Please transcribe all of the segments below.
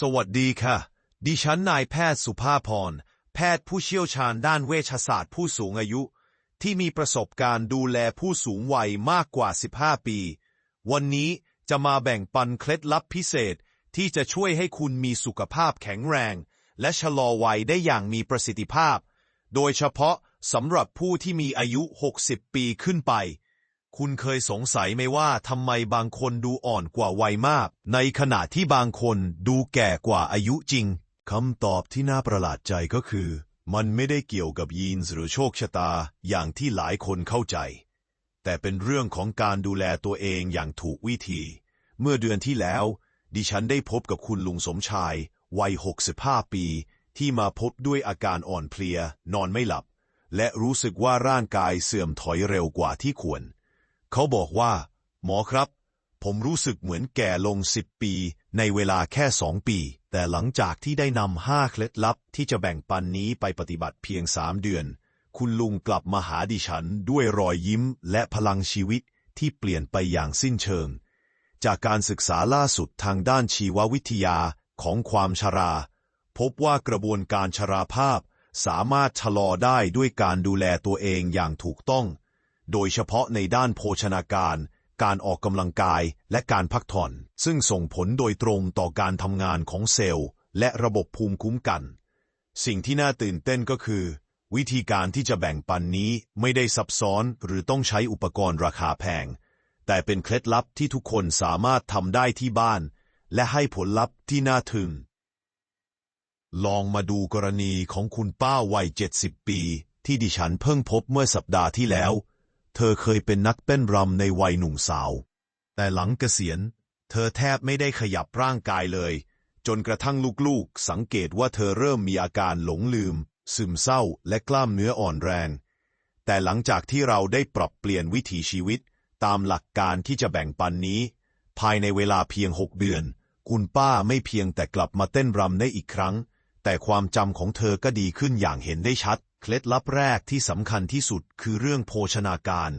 สวัสดีค่ะ ดิฉันนายแพทย์สุภาพร แพทย์ผู้เชี่ยวชาญด้านเวชศาสตร์ผู้สูงอายุ ที่มีประสบการณ์ดูแลผู้สูงวัยมากกว่า 15 ปี วันนี้จะมาแบ่งปันเคล็ดลับพิเศษที่จะช่วยให้คุณมีสุขภาพแข็งแรง และชะลอวัยได้อย่างมีประสิทธิภาพ โดยเฉพาะสำหรับผู้ที่มีอายุ 60 ปีขึ้นไป คุณเคยสงสัยไหมว่าทำไมบางคนดูอ่อนกว่าวัยมาก ในขณะที่บางคนดูแก่กว่าอายุจริงคำตอบที่น่าประหลาดใจก็คือ มันไม่ได้เกี่ยวกับยีนหรือโชคชะตาอย่างที่หลายคนเข้าใจ แต่เป็นเรื่องของการดูแลตัวเองอย่างถูกวิธี เมื่อเดือนที่แล้ว ดิฉันได้พบกับคุณลุงสมชาย วัย 65 ปี ที่มาพบด้วยอาการอ่อนเพลีย นอนไม่หลับ และรู้สึกว่าร่างกายเสื่อมถอยเร็วกว่าที่ควร เขาบอกว่า หมอครับ ผมรู้สึกเหมือนแก่ลงสิบปี ในเวลาแค่สองปี แต่หลังจากที่ได้นำห้าเคล็ดลับที่จะแบ่งปันนี้ไปปฏิบัติเพียงสามเดือน คุณลุงกลับมาหาดิฉันด้วยรอยยิ้มและพลังชีวิตที่เปลี่ยนไปอย่างสิ้นเชิง จากการศึกษาล่าสุดทางด้านชีววิทยาของความชรา พบว่ากระบวนการชราภาพสามารถชะลอได้ด้วยการดูแลตัวเองอย่างถูกต้อง โดยเฉพาะในด้านโภชนาการ การออกกำลังกายและการพักผ่อน ซึ่งส่งผลโดยตรงต่อการทำงานของเซลล์ และระบบภูมิคุ้มกัน สิ่งที่น่าตื่นเต้นก็คือ วิธีการที่จะแบ่งปันนี้ไม่ได้ซับซ้อนหรือต้องใช้อุปกรณ์ราคาแพง แต่เป็นเคล็ดลับที่ทุกคนสามารถทำได้ที่บ้าน และให้ผลลัพธ์ที่น่าทึ่งลองมาดูกรณีของคุณป้าวัย 70 ปี ที่ดิฉันเพิ่งพบเมื่อสัปดาห์ที่แล้ว เธอเคยเป็นนักเต้นรำในวัยหนุ่มสาว แต่หลังเกษียณ เธอแทบไม่ได้ขยับร่างกายเลย จนกระทั่งลูกๆ สังเกตว่าเธอเริ่มมีอาการหลงลืม ซึมเศร้า และกล้ามเนื้ออ่อนแรง แต่หลังจากที่เราได้ปรับเปลี่ยนวิถีชีวิต ตามหลักการที่จะแบ่งปันนี้ ภายในเวลาเพียงหกเดือน คุณป้าไม่เพียงแต่กลับมาเต้นรำได้อีกครั้ง แต่ความจำของเธอก็ดีขึ้นอย่างเห็นได้ชัด เคล็ดลับแรกที่สำคัญที่สุดคือเรื่องโภชนาการ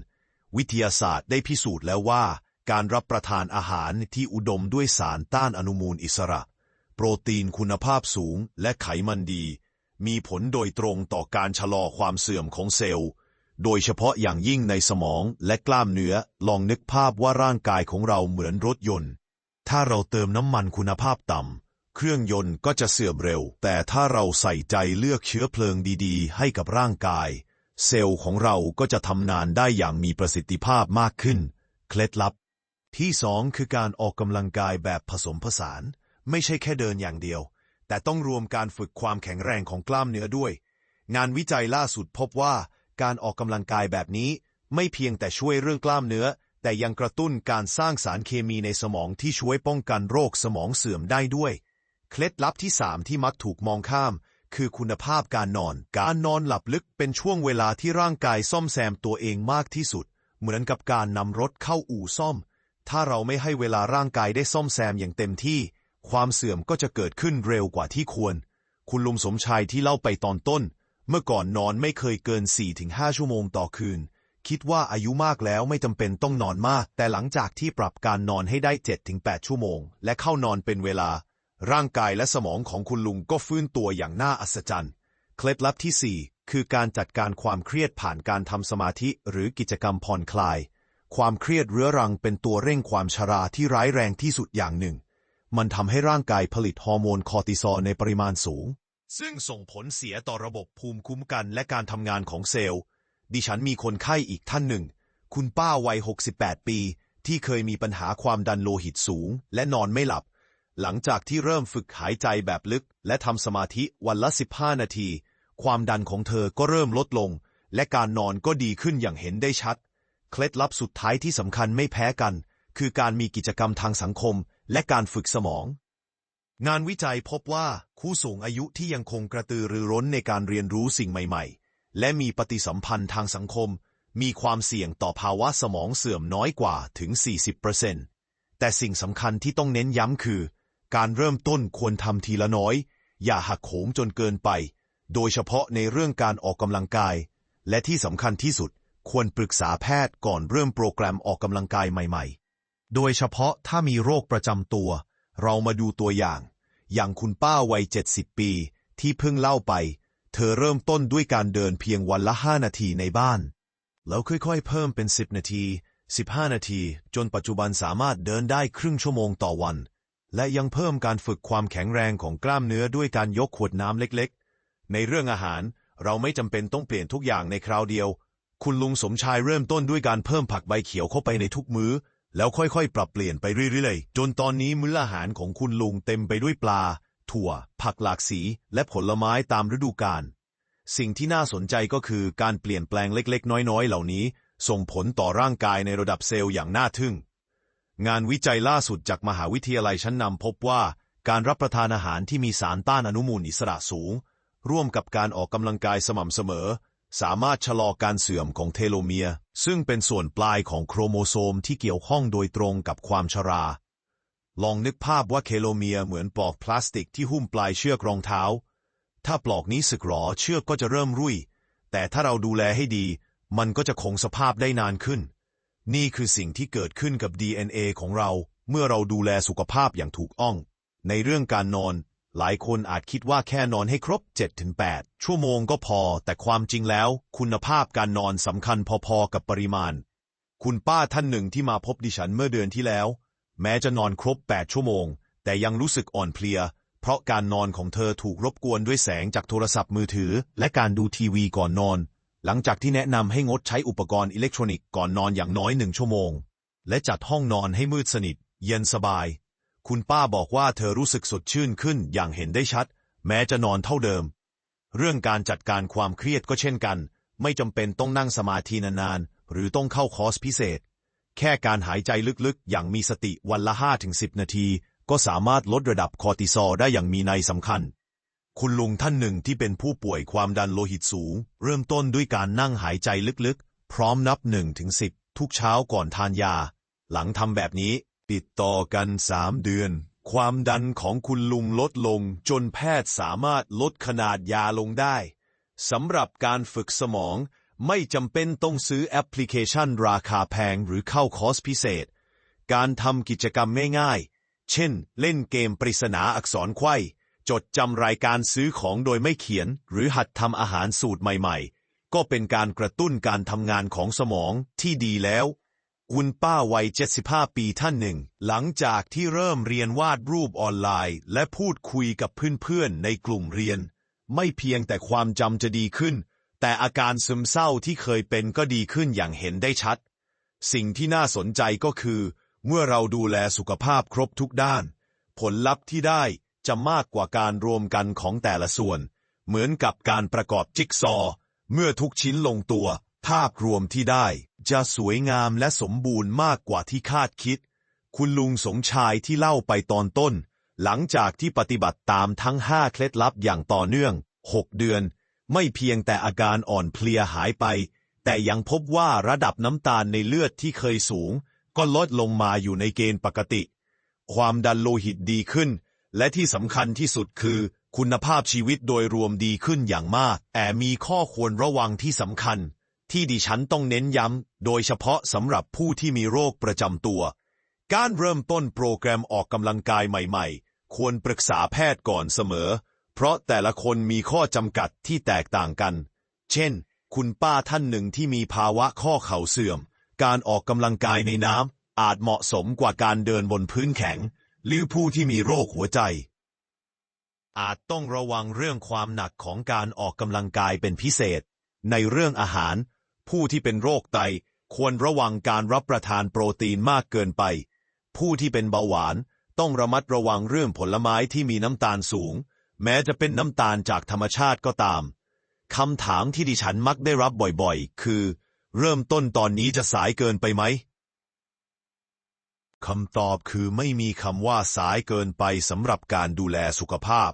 วิทยาศาสตร์ได้พิสูจน์แล้วว่า การรับประทานอาหารที่อุดมด้วยสารต้านอนุมูลอิสระ โปรตีนคุณภาพสูงและไขมันดี มีผลโดยตรงต่อการชะลอความเสื่อมของเซลล์ โดยเฉพาะอย่างยิ่งในสมองและกล้ามเนื้อ ลองนึกภาพว่าร่างกายของเราเหมือนรถยนต์ ถ้าเราเติมน้ำมันคุณภาพต่ำ เครื่องยนต์ก็จะเสื่อมเร็ว แต่ถ้าเราใส่ใจเลือกเชื้อเพลิงดีๆ ให้กับร่างกาย เซลล์ของเราก็จะทำงานได้อย่างมีประสิทธิภาพมากขึ้น เคล็ดลับ ที่สองคือการออกกำลังกายแบบผสมผสาน ไม่ใช่แค่เดินอย่างเดียว แต่ต้องรวมการฝึกความแข็งแรงของกล้ามเนื้อด้วย งานวิจัยล่าสุดพบว่า การออกกำลังกายแบบนี้ ไม่เพียงแต่ช่วยเรื่องกล้ามเนื้อแต่ยังกระตุ้นการสร้างสารเคมีในสมองที่ช่วยป้องกันโรคสมองเสื่อมได้ด้วย เคล็ดลับที่สามที่มักถูกมองข้าม คือคุณภาพการนอน การนอนหลับลึกเป็นช่วงเวลาที่ร่างกายซ่อมแซมตัวเองมากที่สุด เหมือนกับการนำรถเข้าอู่ซ่อม ถ้าเราไม่ให้เวลาร่างกายได้ซ่อมแซมอย่างเต็มที่ ความเสื่อมก็จะเกิดขึ้นเร็วกว่าที่ควร คุณลุงสมชายที่เล่าไปตอนต้น เมื่อก่อนนอนไม่เคยเกิน 4-5 ชั่วโมงต่อคืน คิดว่าอายุมากแล้วไม่จำเป็นต้องนอนมาก แต่หลังจากที่ปรับการนอนให้ได้ 7-8 ชั่วโมง และเข้านอนเป็นเวลา ร่างกายและสมองของคุณลุงก็ฟื้นตัวอย่างน่าอัศจรรย์ เคล็ดลับที่ 4 คือการจัดการความเครียดผ่านการทำสมาธิหรือกิจกรรมผ่อนคลาย ความเครียดเรื้อรังเป็นตัวเร่งความชราที่ร้ายแรงที่สุดอย่างหนึ่ง มันทำให้ร่างกายผลิตฮอร์โมนคอร์ติซอลในปริมาณสูง ซึ่งส่งผลเสียต่อระบบภูมิคุ้มกันและการทำงานของเซลล์ ดิฉันมีคนไข้อีกท่านหนึ่ง คุณป้าวัย 68 ปี ที่เคยมีปัญหาความดันโลหิตสูง และนอนไม่หลับ หลังจากที่เริ่มฝึกหายใจแบบลึก และทำสมาธิวันละ 15 นาที ความดันของเธอก็เริ่มลดลง และการนอนก็ดีขึ้นอย่างเห็นได้ชัด เคล็ดลับสุดท้ายที่สำคัญไม่แพ้กัน คือการมีกิจกรรมทางสังคม และการฝึกสมอง งานวิจัยพบว่าผู้สูงอายุที่ยังคงกระตือรือร้นในการเรียนรู้สิ่งใหม่ ๆ และมีปฏิสัมพันธ์ทางสังคม มีความเสี่ยงต่อภาวะสมองเสื่อมน้อยกว่าถึง 40%แต่สิ่งสำคัญที่ต้องเน้นย้ำคือ การเริ่มต้นควรทำทีละน้อย อย่าหักโหมจนเกินไป โดยเฉพาะในเรื่องการออกกำลังกาย และที่สำคัญที่สุด ควรปรึกษาแพทย์ก่อนเริ่มโปรแกรมออกกำลังกายใหม่ ๆ โดยเฉพาะถ้ามีโรคประจำตัว เรามาดูตัวอย่าง อย่างคุณป้าวัย 70 ปี ที่เพิ่งเล่าไป เธอเริ่มต้นด้วยการเดินเพียงวันละ 5 นาทีในบ้าน แล้วค่อยๆ เพิ่มเป็น 10 นาที 15 นาที จนปัจจุบันสามารถเดินได้ครึ่งชั่วโมงต่อวัน และยังเพิ่มการฝึกความแข็งแรงของกล้ามเนื้อด้วยการยกขวดน้ำเล็กๆ ในเรื่องอาหารเราไม่จำเป็นต้องเปลี่ยนทุกอย่างในคราวเดียว คุณลุงสมชายเริ่มต้นด้วยการเพิ่มผักใบเขียวเข้าไปในทุกมื้อ แล้วค่อยๆ ปรับเปลี่ยนไปเรื่อยๆ จนตอนนี้มื้ออาหารของคุณลุงเต็มไปด้วยปลา ถั่ว ผักหลากสี และผลไม้ตามฤดูกาล สิ่งที่น่าสนใจก็คือการเปลี่ยนแปลงเล็กๆ น้อยๆ เหล่านี้ ส่งผลต่อร่างกายในระดับเซลล์อย่างน่าทึ่ง งานวิจัยล่าสุดจากมหาวิทยาลัยชั้นนำพบว่า การรับประทานอาหารที่มีสารต้านอนุมูลอิสระสูง ร่วมกับการออกกำลังกายสม่ำเสมอ สามารถชะลอการเสื่อมของเทโลเมียร์ซึ่งเป็นส่วนปลายของโครโมโซมที่เกี่ยวข้องโดยตรงกับความชรา ลองนึกภาพว่าเคโลเมียร์เหมือนปลอกพลาสติกที่หุ้มปลายเชือกรองเท้า ถ้าปลอกนี้สึกหรอเชือกก็จะเริ่มรุ่ย แต่ถ้าเราดูแลให้ดี มันก็จะคงสภาพได้นานขึ้น นี่คือสิ่งที่เกิดขึ้นกับ DNA ของเรา เมื่อเราดูแลสุขภาพอย่างถูกต้อง ในเรื่องการนอน หลายคนอาจคิดว่าแค่นอนให้ครบ 7-8 ชั่วโมงก็พอ แต่ความจริงแล้ว คุณภาพการนอนสำคัญพอๆกับปริมาณ คุณป้าท่านหนึ่งที่มาพบดิฉันเมื่อเดือนที่แล้ว แม้จะนอนครบ 8 ชั่วโมง แต่ยังรู้สึกอ่อนเพลีย เพราะการนอนของเธอถูกรบกวนด้วยแสงจากโทรศัพท์มือถือ และการดูทีวีก่อนนอน หลังจากที่แนะนำให้งดใช้อุปกรณ์อิเล็กทรอนิกส์ก่อนนอนอย่างน้อยหนึ่งชั่วโมง และจัดห้องนอนให้มืดสนิท เย็นสบาย คุณป้าบอกว่าเธอรู้สึกสดชื่นขึ้นอย่างเห็นได้ชัด แม้จะนอนเท่าเดิม เรื่องการจัดการความเครียดก็เช่นกัน ไม่จำเป็นต้องนั่งสมาธินานๆ หรือต้องเข้าคอร์สพิเศษ แค่การหายใจลึกๆ อย่างมีสติวันละ5-10 นาที ก็สามารถลดระดับคอร์ติซอลได้อย่างมีนัยสำคัญ คุณลุงท่านหนึ่งที่เป็นผู้ป่วยความดันโลหิตสูง เริ่มต้นด้วยการนั่งหายใจลึกๆ พร้อมนับ1ถึง10ทุกเช้าก่อนทานยา หลังทำแบบนี้ ติดต่อกันสามเดือน ความดันของคุณลุงลดลง จนแพทย์สามารถลดขนาดยาลงได้สำหรับการฝึกสมองไม่จำเป็นต้องซื้อแอปพลิเคชันราคาแพงหรือเข้าคอร์สพิเศษ การทำกิจกรรมง่ายๆ เช่น เล่นเกมปริศนาอักษรไขว้ จดจำรายการซื้อของโดยไม่เขียน หรือหัดทำอาหารสูตรใหม่ๆ ก็เป็นการกระตุ้นการทำงานของสมองที่ดีแล้ว คุณป้าวัย 75 ปีท่านหนึ่ง หลังจากที่เริ่มเรียนวาดรูปออนไลน์ และพูดคุยกับเพื่อนๆ ในกลุ่มเรียน ไม่เพียงแต่ความจำจะดีขึ้น แต่อาการซึมเศร้าที่เคยเป็นก็ดีขึ้นอย่างเห็นได้ชัด สิ่งที่น่าสนใจก็คือ เมื่อเราดูแลสุขภาพครบทุกด้าน ผลลัพธ์ที่ได้ จะมากกว่าการรวมกันของแต่ละส่วน เหมือนกับการประกอบจิ๊กซอว์เมื่อทุกชิ้นลงตัว ภาพรวมที่ได้ จะสวยงามและสมบูรณ์มากกว่าที่คาดคิด คุณลุงสมชายที่เล่าไปตอนต้น หลังจากที่ปฏิบัติตามทั้ง5เคล็ดลับอย่างต่อเนื่อง 6 เดือน ไม่เพียงแต่อาการอ่อนเพลียหายไป แต่ยังพบว่าระดับน้ำตาลในเลือดที่เคยสูง ก็ลดลงมาอยู่ในเกณฑ์ปกติ ความดันโลหิตดีขึ้น และที่สำคัญที่สุดคือ คุณภาพชีวิตโดยรวมดีขึ้นอย่างมาก แต่มีข้อควรระวังที่สำคัญ ที่ดิฉันต้องเน้นย้ำ โดยเฉพาะสำหรับผู้ที่มีโรคประจำตัว การเริ่มต้นโปรแกรมออกกำลังกายใหม่ๆ ควรปรึกษาแพทย์ก่อนเสมอ เพราะแต่ละคนมีข้อจำกัดที่แตกต่างกัน เช่น คุณป้าท่านหนึ่งที่มีภาวะข้อเข่าเสื่อม การออกกำลังกายในน้ำอาจเหมาะสมกว่าการเดินบนพื้นแข็ง หรือผู้ที่มีโรคหัวใจ อาจต้องระวังเรื่องความหนักของการออกกำลังกายเป็นพิเศษ ในเรื่องอาหาร ผู้ที่เป็นโรคไตควรระวังการรับประทานโปรตีนมากเกินไป ผู้ที่เป็นเบาหวานต้องระมัดระวังเรื่องผลไม้ที่มีน้ำตาลสูง แม้จะเป็นน้ำตาลจากธรรมชาติก็ตามคำถามที่ดิฉันมักได้รับบ่อยๆ คือ เริ่มต้นตอนนี้จะสายเกินไปไหม คำตอบคือไม่มีคำว่าสายเกินไปสำหรับการดูแลสุขภาพ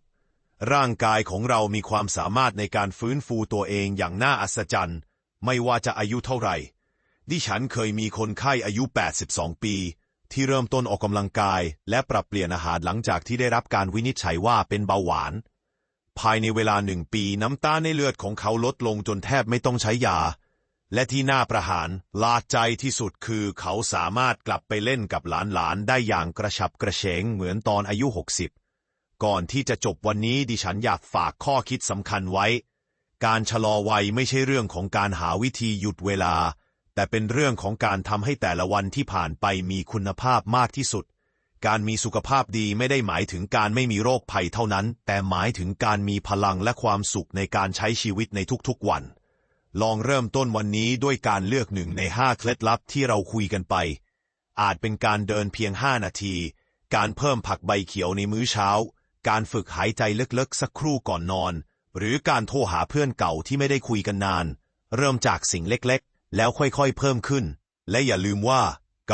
ร่างกายของเรามีความสามารถในการฟื้นฟูตัวเองอย่างน่าอัศจรรย์ ไม่ว่าจะอายุเท่าไหร่ ดิฉันเคยมีคนไข้อายุ 82 ปี ที่เริ่มต้นออกกำลังกาย และปรับเปลี่ยนอาหารหลังจากที่ได้รับการวินิจฉัยว่าเป็นเบาหวาน ภายในเวลาหนึ่งปีน้ำตาในเลือดของเขาลดลงจนแทบไม่ต้องใช้ยา และที่น่าประหารลาดใจที่สุดคือเขาสามารถกลับไปเล่นกับหลานๆ ได้อย่างกระฉับกระเฉงเหมือนตอนอายุ 60 ก่อนที่จะจบวันนี้ดิฉันอยากฝากข้อคิดสำคัญไว้ การชะลอวัยไม่ใช่เรื่องของการหาวิธีหยุดเวลา แต่เป็นเรื่องของการทำให้แต่ละวันที่ผ่านไปมีคุณภาพมากที่สุด การมีสุขภาพดีไม่ได้หมายถึงการไม่มีโรคภัยเท่านั้น แต่หมายถึงการมีพลังและความสุขในการใช้ชีวิตในทุกๆวัน ลองเริ่มต้นวันนี้ด้วยการเลือกหนึ่งในห้าเคล็ดลับที่เราคุยกันไป อาจเป็นการเดินเพียง5นาที การเพิ่มผักใบเขียวในมื้อเช้า การฝึกหายใจลึกๆ สักครู่ก่อนนอน หรือการโทรหาเพื่อนเก่าที่ไม่ได้คุยกันนาน เริ่มจากสิ่งเล็กๆ แล้วค่อยๆ เพิ่มขึ้น และอย่าลืมว่า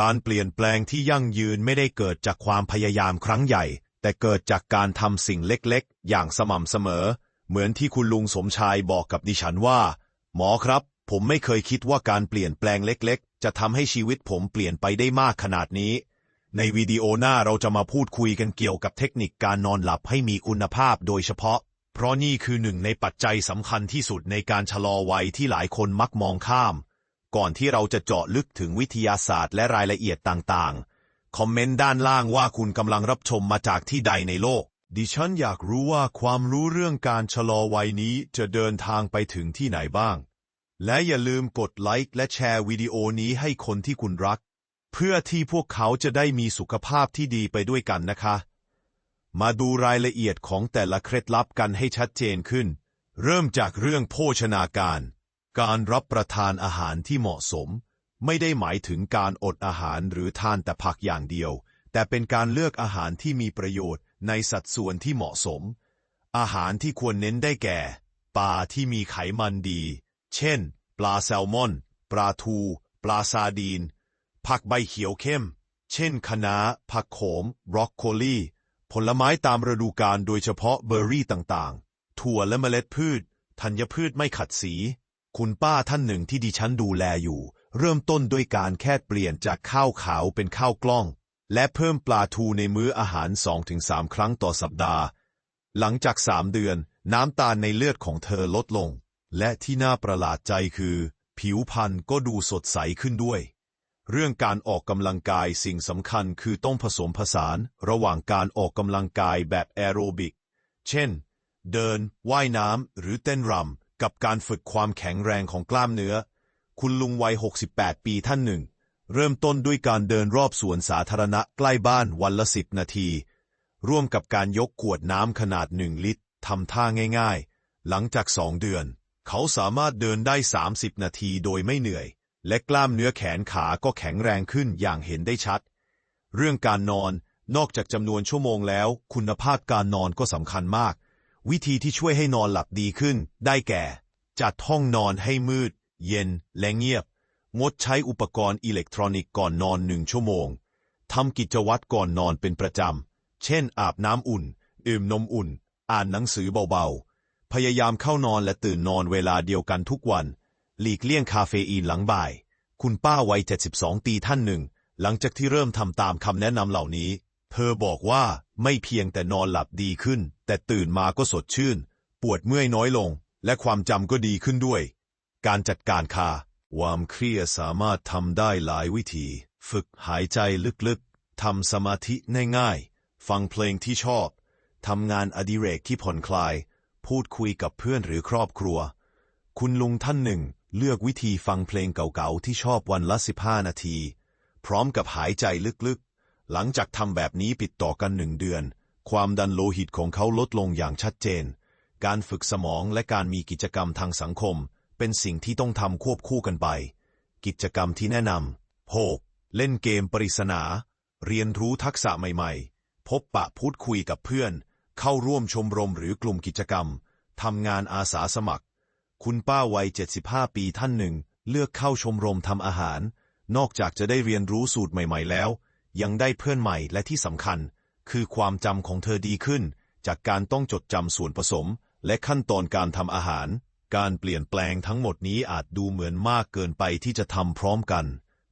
การเปลี่ยนแปลงที่ยั่งยืนไม่ได้เกิดจากความพยายามครั้งใหญ่ แต่เกิดจากการทำสิ่งเล็กๆ อย่างสม่ำเสมอ เหมือนที่คุณลุงสมชายบอกกับดิฉันว่า หมอครับ ผมไม่เคยคิดว่าการเปลี่ยนแปลงเล็ก ๆ จะทำให้ชีวิตผมเปลี่ยนไปได้มากขนาดนี้ ในวิดีโอหน้าเราจะมาพูดคุยกันเกี่ยวกับเทคนิคการนอนหลับให้มีคุณภาพโดยเฉพาะ เพราะนี่คือหนึ่งในปัจจัยสำคัญที่สุดในการชะลอวัยที่หลายคนมักมองข้าม ก่อนที่เราจะเจาะลึกถึงวิทยาศาสตร์และรายละเอียดต่างๆ คอมเมนต์ด้านล่างว่าคุณกำลังรับชมมาจากที่ใดในโลก ดิฉันอยากรู้ว่าความรู้เรื่องการชะลอวัยนี้จะเดินทางไปถึงที่ไหนบ้าง และอย่าลืมกดไลค์และแชร์วิดีโอนี้ให้คนที่คุณรัก เพื่อที่พวกเขาจะได้มีสุขภาพที่ดีไปด้วยกันนะคะ มาดูรายละเอียดของแต่ละเคล็ดลับกันให้ชัดเจนขึ้น เริ่มจากเรื่องโภชนาการ การรับประทานอาหารที่เหมาะสม ไม่ได้หมายถึงการอดอาหารหรือทานแต่ผักอย่างเดียว แต่เป็นการเลือกอาหารที่มีประโยชน์ ในสัดส่วนที่เหมาะสม อาหารที่ควรเน้นได้แก่ ปลาที่มีไขมันดี เช่น ปลาแซลมอน ปลาทู ปลาซาดีน ผักใบเขียวเข้ม เช่นคะน้า ผักโขมบรอกโคลี ผลไม้ตามฤดูกาลโดยเฉพาะเบอร์รี่ต่างๆ ถั่วและเมล็ดพืช ธัญพืชไม่ขัดสี คุณป้าท่านหนึ่งที่ดิฉันดูแลอยู่ เริ่มต้นด้วยการแค่เปลี่ยนจากข้าวขาวเป็นข้าวกล้อง และเพิ่มปลาทูในมื้ออาหาร 2-3 ครั้งต่อสัปดาห์ หลังจากสามเดือน น้ำตาลในเลือดของเธอลดลง และที่น่าประหลาดใจคือ ผิวพรรณก็ดูสดใสขึ้นด้วย เรื่องการออกกำลังกายสิ่งสำคัญคือต้องผสมผสาน ระหว่างการออกกำลังกายแบบแอโรบิก เช่น เดิน ว่ายน้ำ หรือเต้นรำ กับการฝึกความแข็งแรงของกล้ามเนื้อ คุณลุงวัย 68 ปีท่านหนึ่ง เริ่มต้นด้วยการเดินรอบสวนสาธารณะใกล้บ้านวันละสิบนาที ร่วมกับการยกขวดน้ำขนาดหนึ่งลิตรทำท่าง่าย ๆ หลังจากสองเดือน เขาสามารถเดินได้ 30 นาทีโดยไม่เหนื่อย และกล้ามเนื้อแขนขาก็แข็งแรงขึ้นอย่างเห็นได้ชัด เรื่องการนอนนอกจากจำนวนชั่วโมงแล้ว คุณภาพการนอนก็สำคัญมาก วิธีที่ช่วยให้นอนหลับดีขึ้น ได้แก่ จัดห้องนอนให้มืด เย็นและเงียบ งดใช้อุปกรณ์อิเล็กทรอนิกส์ก่อนนอนหนึ่งชั่วโมง ทำกิจวัตรก่อนนอนเป็นประจำ เช่น อาบน้ำอุ่น ดื่มนมอุ่น อ่านหนังสือเบาๆ พยายามเข้านอนและตื่นนอนเวลาเดียวกันทุกวัน หลีกเลี่ยงคาเฟอีนหลังบ่าย คุณป้าวัย 72ปีท่านหนึ่ง หลังจากที่เริ่มทำตามคำแนะนำเหล่านี้ เธอบอกว่าไม่เพียงแต่นอนหลับดีขึ้น แต่ตื่นมาก็สดชื่น ปวดเมื่อยน้อยลง และความจำก็ดีขึ้นด้วย การจัดการคา ความเครียดสามารถทำได้หลายวิธี ฝึกหายใจลึกๆ ทำสมาธิง่ายๆ ฟังเพลงที่ชอบ ทำงานอดิเรกที่ผ่อนคลาย พูดคุยกับเพื่อนหรือครอบครัว คุณลุงท่านหนึ่ง เลือกวิธีฟังเพลงเก่าๆ ที่ชอบวันละ 15 นาที พร้อมกับหายใจลึกๆ หลังจากทำแบบนี้ปิดต่อกันหนึ่งเดือน ความดันโลหิตของเขาลดลงอย่างชัดเจน การฝึกสมองและการมีกิจกรรมทางสังคม เป็นสิ่งที่ต้องทำควบคู่กันไป กิจกรรมที่แนะนำ 6. เล่นเกมปริศนา เรียนรู้ทักษะใหม่ๆ พบปะพูดคุยกับเพื่อน เข้าร่วมชมรมหรือกลุ่มกิจกรรม ทำงานอาสาสมัคร คุณป้าวัย 75 ปีท่านหนึ่ง เลือกเข้าชมรมทำอาหาร นอกจากจะได้เรียนรู้สูตรใหม่ๆแล้ว ยังได้เพื่อนใหม่และที่สำคัญ คือความจำของเธอดีขึ้น จากการต้องจดจำส่วนผสม และขั้นตอนการทำอาหาร การเปลี่ยนแปลงทั้งหมดนี้อาจดูเหมือนมากเกินไปที่จะทำพร้อมกัน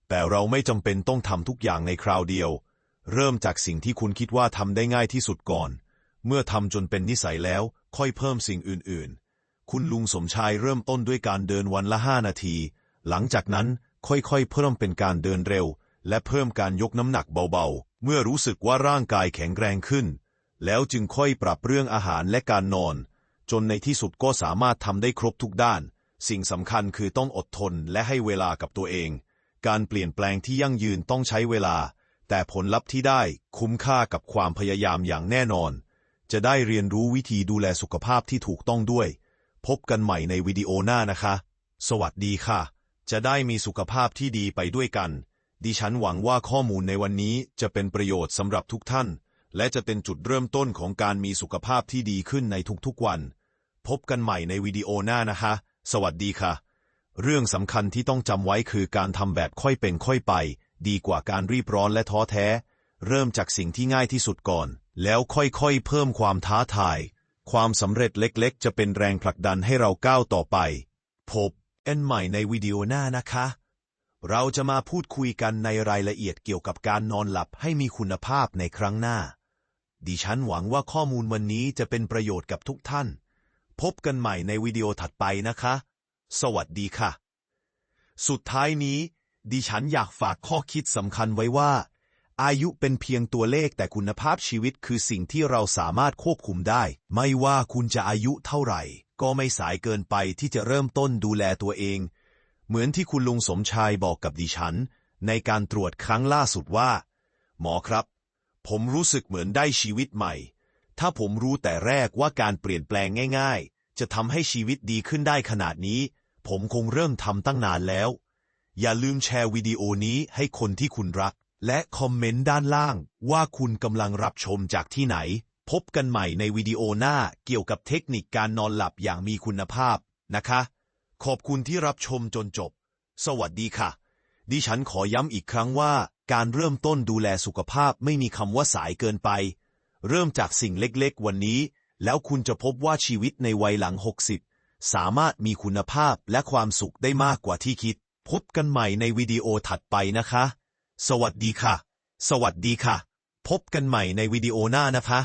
แต่เราไม่จำเป็นต้องทำทุกอย่างในคราวเดียว เริ่มจากสิ่งที่คุณคิดว่าทำได้ง่ายที่สุดก่อน เมื่อทำจนเป็นนิสัยแล้ว ค่อยเพิ่มสิ่งอื่นๆ คุณลุงสมชายเริ่มต้นด้วยการเดินวันละห้านาที หลังจากนั้นค่อยๆ เพิ่มเป็นการเดินเร็ว และเพิ่มการยกน้ำหนักเบาๆ เมื่อรู้สึกว่าร่างกายแข็งแรงขึ้น แล้วจึงค่อยปรับเรื่องอาหารและการนอน จนในที่สุดก็สามารถทำได้ครบทุกด้าน สิ่งสำคัญคือต้องอดทนและให้เวลากับตัวเอง การเปลี่ยนแปลงที่ยั่งยืนต้องใช้เวลา แต่ผลลัพธ์ที่ได้คุ้มค่ากับความพยายามอย่างแน่นอน จะได้เรียนรู้วิธีดูแลสุขภาพที่ถูกต้องด้วย พบกันใหม่ในวิดีโอหน้านะคะ สวัสดีค่ะ จะได้มีสุขภาพที่ดีไปด้วยกัน ดิฉันหวังว่าข้อมูลในวันนี้จะเป็นประโยชน์สำหรับทุกท่าน และจะเป็นจุดเริ่มต้นของการมีสุขภาพที่ดีขึ้นในทุกๆวัน พบกันใหม่ในวิดีโอหน้านะคะ สวัสดีค่ะ เรื่องสำคัญที่ต้องจำไว้คือการทำแบบค่อยเป็นค่อยไป ดีกว่าการรีบร้อนและท้อแท้ เริ่มจากสิ่งที่ง่ายที่สุดก่อน แล้วค่อยๆ เพิ่มความท้าทาย ความสำเร็จเล็กๆ จะเป็นแรงผลักดันให้เราก้าวต่อไป พบกันใหม่ในวิดีโอหน้านะคะ เราจะมาพูดคุยกันในรายละเอียดเกี่ยวกับการนอนหลับให้มีคุณภาพในครั้งหน้า ดิฉันหวังว่าข้อมูลวันนี้จะเป็นประโยชน์กับทุกท่าน พบกันใหม่ในวิดีโอถัดไปนะคะ สวัสดีค่ะ สุดท้ายนี้ ดิฉันอยากฝากข้อคิดสำคัญไว้ว่า อายุเป็นเพียงตัวเลขแต่คุณภาพชีวิตคือสิ่งที่เราสามารถควบคุมได้ ไม่ว่าคุณจะอายุเท่าไหร่ ก็ไม่สายเกินไปที่จะเริ่มต้นดูแลตัวเอง เหมือนที่คุณลุงสมชายบอกกับดิฉัน ในการตรวจครั้งล่าสุดว่า หมอครับ ผมรู้สึกเหมือนได้ชีวิตใหม่ ถ้าผมรู้แต่แรกว่าการเปลี่ยนแปลงง่ายๆ จะทำให้ชีวิตดีขึ้นได้ขนาดนี้ ผมคงเริ่มทำตั้งนานแล้ว อย่าลืมแชร์วิดีโอนี้ให้คนที่คุณรัก และคอมเมนต์ด้านล่างว่าคุณกำลังรับชมจากที่ไหน พบกันใหม่ในวิดีโอหน้าเกี่ยวกับเทคนิคการนอนหลับอย่างมีคุณภาพนะคะ ขอบคุณที่รับชมจนจบ สวัสดีค่ะ ดิฉันขอย้ำอีกครั้งว่า การเริ่มต้นดูแลสุขภาพไม่มีคำว่าสายเกินไป เริ่มจากสิ่งเล็กๆ วันนี้ แล้วคุณจะพบว่าชีวิตในวัยหลัง 60 สามารถมีคุณภาพและความสุขได้มากกว่าที่คิด พบกันใหม่ในวิดีโอถัดไปนะคะ สวัสดีค่ะ สวัสดีค่ะ พบกันใหม่ในวิดีโอหน้านะคะ